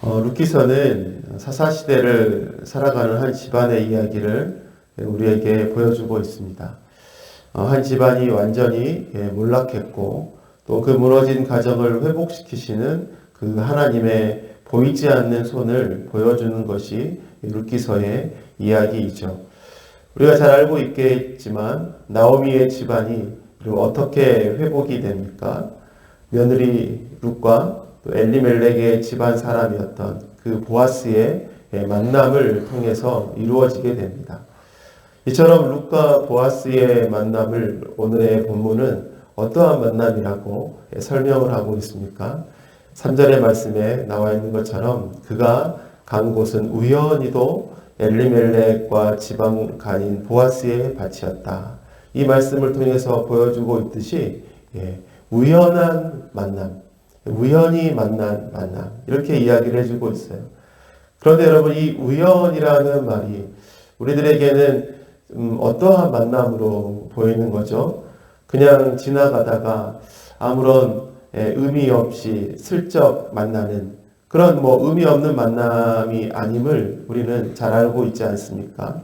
어, 루키서는 사사시대를 살아가는 한 집안의 이야기를 우리에게 보여주고 있습니다. 어, 한 집안이 완전히 예, 몰락했고 또 그 무너진 가정을 회복시키시는 그 하나님의 보이지 않는 손을 보여주는 것이 루키서의 이야기이죠. 우리가 잘 알고 있겠지만 나오미의 집안이 그리고 어떻게 회복이 됩니까? 며느리 룻과 또 엘리멜렉의 집안 사람이었던 그 보아스의 만남을 통해서 이루어지게 됩니다. 이처럼 룻과 보아스의 만남을 오늘의 본문은 어떠한 만남이라고 설명을 하고 있습니까? 3절의 말씀에 나와 있는 것처럼 그가 간 곳은 우연히도 엘리멜렉과 지방 간인 보아스의 밭이었다. 이 말씀을 통해서 보여주고 있듯이 예, 우연한 만남, 우연히 만난 만남 이렇게 이야기를 해주고 있어요. 그런데 여러분 이 우연이라는 말이 우리들에게는 음, 어떠한 만남으로 보이는 거죠? 그냥 지나가다가 아무런 예, 의미 없이 슬쩍 만나는 그런 뭐 의미 없는 만남이 아님을 우리는 잘 알고 있지 않습니까?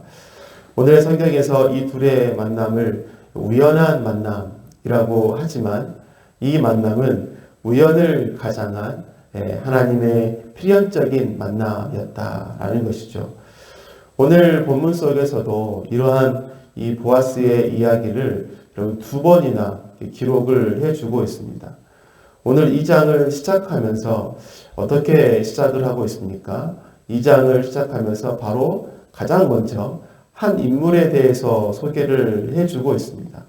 오늘 성경에서 이 둘의 만남을 우연한 만남이라고 하지만 이 만남은 우연을 가장한 예, 하나님의 필연적인 만남이었다라는 것이죠. 오늘 본문 속에서도 이러한 이 보아스의 이야기를 두 번이나 기록을 해주고 있습니다. 오늘 이 장을 시작하면서 어떻게 시작을 하고 있습니까? 이 장을 시작하면서 바로 가장 먼저 한 인물에 대해서 소개를 해주고 있습니다.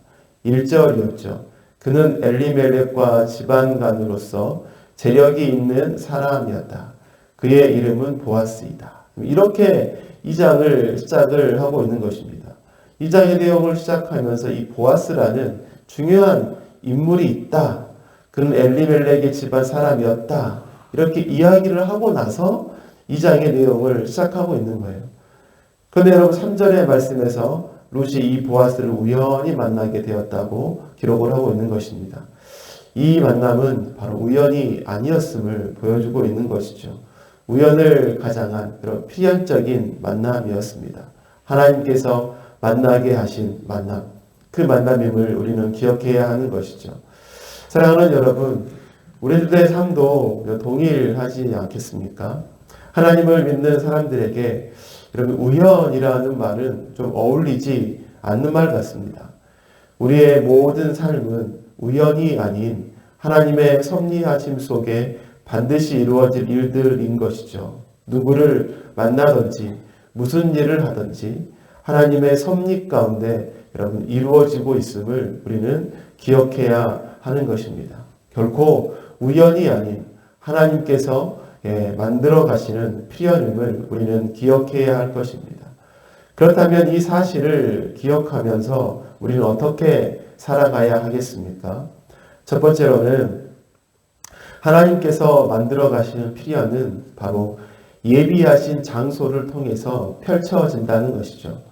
1절이었죠. 그는 엘리멜렉과 집안간으로서 재력이 있는 사람이었다. 그의 이름은 보아스이다. 이렇게 이 장을 시작을 하고 있는 것입니다. 이 장의 내용을 시작하면서 이 보아스라는 중요한 인물이 있다. 그는 엘리멜렉의 집안 사람이었다. 이렇게 이야기를 하고 나서 이 장의 내용을 시작하고 있는 거예요. 그런데 여러분 3절의 말씀에서 룻이 이 보아스를 우연히 만나게 되었다고 기록을 하고 있는 것입니다. 이 만남은 바로 우연이 아니었음을 보여주고 있는 것이죠. 우연을 가장한 그런 필연적인 만남이었습니다. 하나님께서 만나게 하신 만남, 그 만남임을 우리는 기억해야 하는 것이죠. 사랑하는 여러분, 우리들의 삶도 동일하지 않겠습니까? 하나님을 믿는 사람들에게 여러분 우연이라는 말은 좀 어울리지 않는 말 같습니다. 우리의 모든 삶은 우연이 아닌 하나님의 섭리하심 속에 반드시 이루어질 일들인 것이죠. 누구를 만나든지 무슨 일을 하든지 하나님의 섭리 가운데 여러분 이루어지고 있음을 우리는 기억해야 하는 것입니다. 결코 우연이 아닌 하나님께서 예, 만들어 가시는 필연임을 우리는 기억해야 할 것입니다. 그렇다면 이 사실을 기억하면서 우리는 어떻게 살아가야 하겠습니까? 첫 번째로는 하나님께서 만들어 가시는 필연은 바로 예비하신 장소를 통해서 펼쳐진다는 것이죠.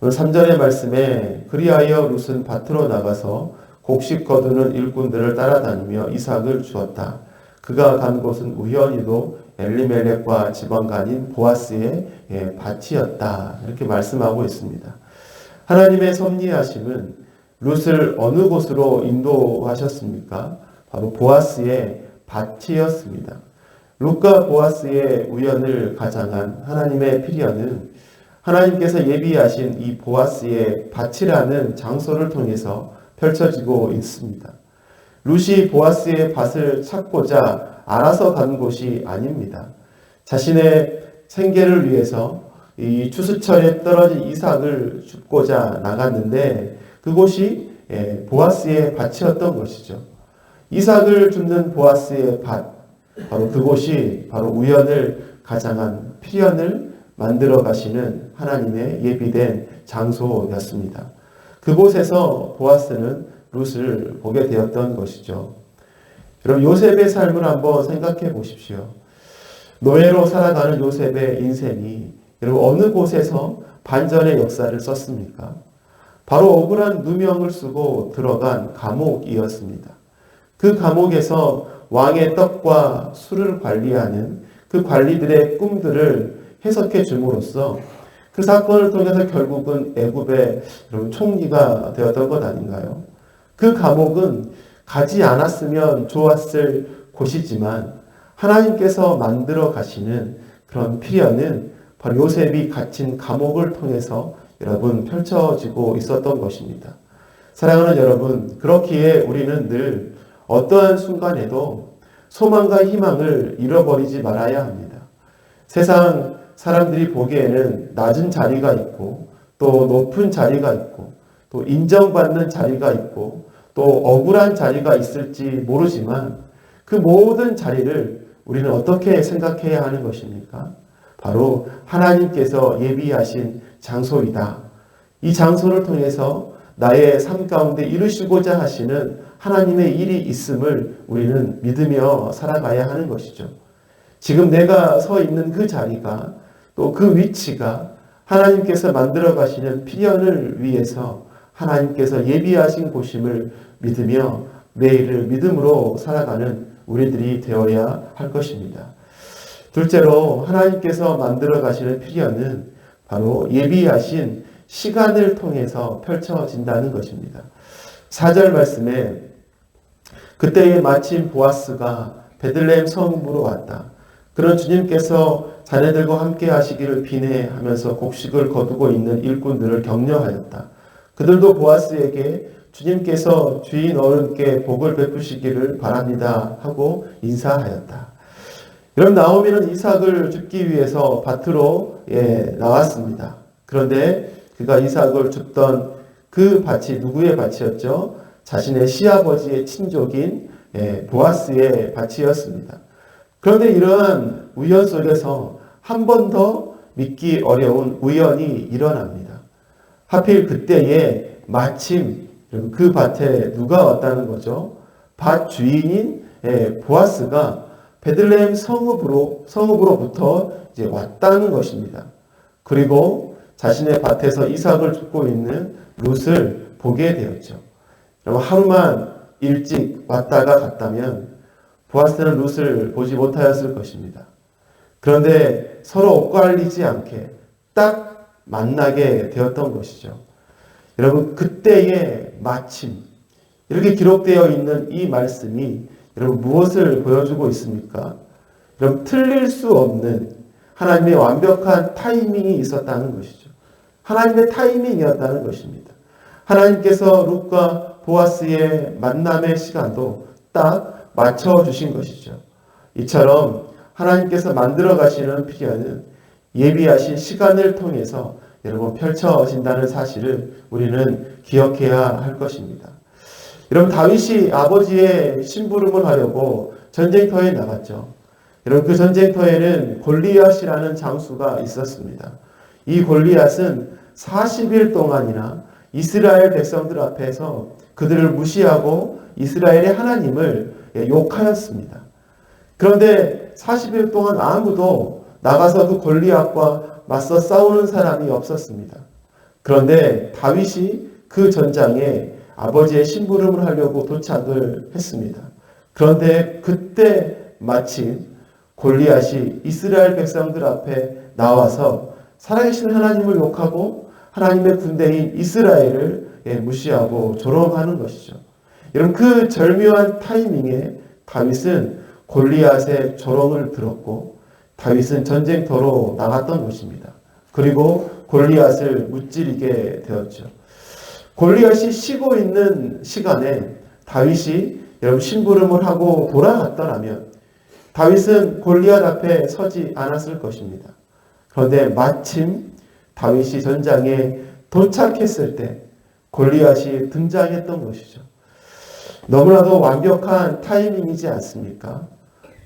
오늘 3절의 말씀에 그리하여 룻은 밭으로 나가서 곡식 거두는 일꾼들을 따라다니며 이삭을 주었다. 그가 간 곳은 우연히도 엘리멜렉과 지방간인 보아스의 예, 밭이었다. 이렇게 말씀하고 있습니다. 하나님의 섭리하심은 룻을 어느 곳으로 인도하셨습니까? 바로 보아스의 밭이었습니다. 룻과 보아스의 우연을 가장한 하나님의 필연은 하나님께서 예비하신 이 보아스의 밭이라는 장소를 통해서 펼쳐지고 있습니다. 루시 보아스의 밭을 찾고자 알아서 간 곳이 아닙니다. 자신의 생계를 위해서 이 추수철에 떨어진 이삭을 줍고자 나갔는데 그곳이 예, 보아스의 밭이었던 것이죠. 이삭을 줍는 보아스의 밭, 바로 그곳이 바로 우연을 가장한 필연을 만들어 가시는 하나님의 예비된 장소였습니다. 그곳에서 보아스는 룻을 보게 되었던 것이죠. 여러분 요셉의 삶을 한번 생각해 보십시오. 노예로 살아가는 요셉의 인생이 여러분 어느 곳에서 반전의 역사를 썼습니까? 바로 억울한 누명을 쓰고 들어간 감옥이었습니다. 그 감옥에서 왕의 떡과 술을 관리하는 그 관리들의 꿈들을 해석해 줌으로써 그 사건을 통해서 결국은 애굽의 총리가 되었던 것 아닌가요? 그 감옥은 가지 않았으면 좋았을 곳이지만 하나님께서 만들어 가시는 그런 피련은 바로 요셉이 갇힌 감옥을 통해서 여러분 펼쳐지고 있었던 것입니다. 사랑하는 여러분, 그렇기에 우리는 늘 어떠한 순간에도 소망과 희망을 잃어버리지 말아야 합니다. 세상 사람들이 보기에는 낮은 자리가 있고 또 높은 자리가 있고 또 인정받는 자리가 있고 또 억울한 자리가 있을지 모르지만 그 모든 자리를 우리는 어떻게 생각해야 하는 것입니까? 바로 하나님께서 예비하신 장소이다. 이 장소를 통해서 나의 삶 가운데 이루시고자 하시는 하나님의 일이 있음을 우리는 믿으며 살아가야 하는 것이죠. 지금 내가 서 있는 그 자리가 또 그 위치가 하나님께서 만들어 가시는 필연을 위해서 하나님께서 예비하신 곳임을 믿으며 매일을 믿음으로 살아가는 우리들이 되어야 할 것입니다. 둘째로 하나님께서 만들어 가시는 필연은 바로 예비하신 시간을 통해서 펼쳐진다는 것입니다. 4절 말씀에 그때에 마침 보아스가 베들레헴 성읍으로 왔다. 그런 주님께서 자네들과 함께 하시기를 비내하면서 곡식을 거두고 있는 일꾼들을 격려하였다. 그들도 보아스에게 주님께서 주인 어른께 복을 베푸시기를 바랍니다 하고 인사하였다. 그럼 나오미는 이삭을 줍기 위해서 밭으로 예, 나왔습니다. 그런데 그가 이삭을 줍던 그 밭이 누구의 밭이었죠? 자신의 시아버지의 친족인 예, 보아스의 밭이었습니다. 그런데 이러한 우연 속에서 한 번 더 믿기 어려운 우연이 일어납니다. 하필 그때에 마침 그 밭에 누가 왔다는 거죠? 밭 주인인 예, 보아스가 베들레헴 성읍으로 성읍으로부터 이제 왔다는 것입니다. 그리고 자신의 밭에서 이삭을 줍고 있는 룻을 보게 되었죠. 여러분 하루만 일찍 왔다가 갔다면 보아스는 룻을 보지 못하였을 것입니다. 그런데 서로 엇갈리지 않게 딱 만나게 되었던 것이죠. 여러분 그때의 마침 이렇게 기록되어 있는 이 말씀이 여러분 무엇을 보여주고 있습니까? 여러분 틀릴 수 없는 하나님의 완벽한 타이밍이 있었다는 것이죠. 하나님의 타이밍이었다는 것입니다. 하나님께서 룻과 보아스의 만남의 시간도 딱 맞춰 주신 것이죠. 이처럼 하나님께서 만들어 가시는 필요는 예비하신 시간을 통해서 여러분 펼쳐진다는 사실을 우리는 기억해야 할 것입니다. 여러분 다윗이 아버지의 심부름을 하려고 전쟁터에 나갔죠. 여러분 그 전쟁터에는 골리앗이라는 장수가 있었습니다. 이 골리앗은 40일 동안이나 이스라엘 백성들 앞에서 그들을 무시하고 이스라엘의 하나님을 욕하였습니다. 그런데 40일 동안 아무도 나가서 그 골리앗과 맞서 싸우는 사람이 없었습니다. 그런데 다윗이 그 전장에 아버지의 심부름을 하려고 도착을 했습니다. 그런데 그때 마침 골리앗이 이스라엘 백성들 앞에 나와서 살아계신 하나님을 욕하고 하나님의 군대인 이스라엘을 예, 무시하고 조롱하는 것이죠. 여러분 그 절묘한 타이밍에 다윗은 골리앗의 조롱을 들었고 다윗은 전쟁터로 나갔던 것입니다. 그리고 골리앗을 무찌르게 되었죠. 골리앗이 쉬고 있는 시간에 다윗이 여러분 심부름을 하고 돌아갔더라면 다윗은 골리앗 앞에 서지 않았을 것입니다. 그런데 마침 다윗이 전장에 도착했을 때 골리앗이 등장했던 것이죠. 너무나도 완벽한 타이밍이지 않습니까?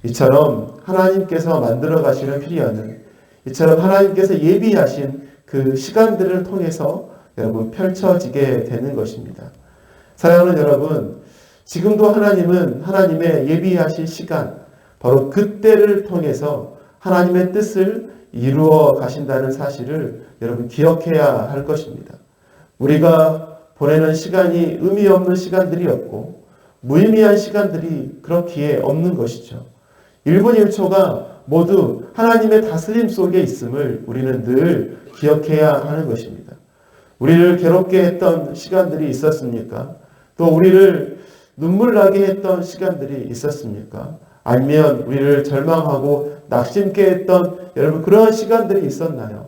이처럼 하나님께서 만들어 가시는 피리어는 이처럼 하나님께서 예비하신 그 시간들을 통해서 여러분 펼쳐지게 되는 것입니다. 사랑하는 여러분, 지금도 하나님은 하나님의 예비하신 시간, 바로 그때를 통해서 하나님의 뜻을 이루어 가신다는 사실을 여러분 기억해야 할 것입니다. 우리가 보내는 시간이 의미 없는 시간들이었고, 무의미한 시간들이 그렇기에 없는 것이죠. 1분 1초가 모두 하나님의 다스림 속에 있음을 우리는 늘 기억해야 하는 것입니다. 우리를 괴롭게 했던 시간들이 있었습니까? 또 우리를 눈물 나게 했던 시간들이 있었습니까? 아니면 우리를 절망하고 낙심케 했던 여러분 그러한 시간들이 있었나요?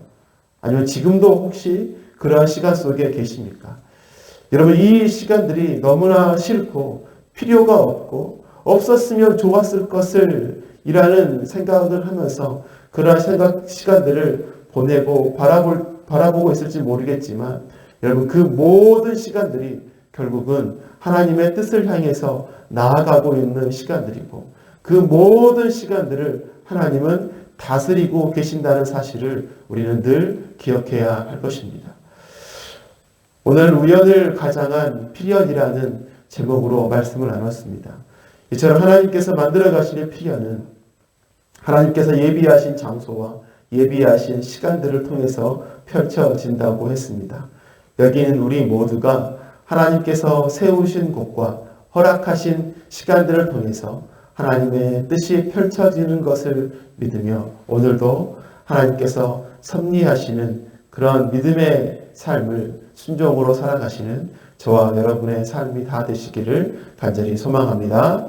아니면 지금도 혹시 그러한 시간 속에 계십니까? 여러분 이 시간들이 너무나 싫고 필요가 없고 없었으면 좋았을 것을 이라는 생각을 하면서 그러한 생각 시간들을 보내고 바라볼, 바라보고 있을지 모르겠지만 여러분 그 모든 시간들이 결국은 하나님의 뜻을 향해서 나아가고 있는 시간들이고 그 모든 시간들을 하나님은 다스리고 계신다는 사실을 우리는 늘 기억해야 할 것입니다. 오늘 우연을 가장한 피리언이라는 제목으로 말씀을 나눴습니다. 이처럼 하나님께서 만들어 가시는 피리언은 하나님께서 예비하신 장소와 예비하신 시간들을 통해서 펼쳐진다고 했습니다. 여기는 우리 모두가 하나님께서 세우신 곳과 허락하신 시간들을 통해서 하나님의 뜻이 펼쳐지는 것을 믿으며 오늘도 하나님께서 섭리하시는 그런 믿음의 삶을 순종으로 살아가시는 저와 여러분의 삶이 다 되시기를 간절히 소망합니다.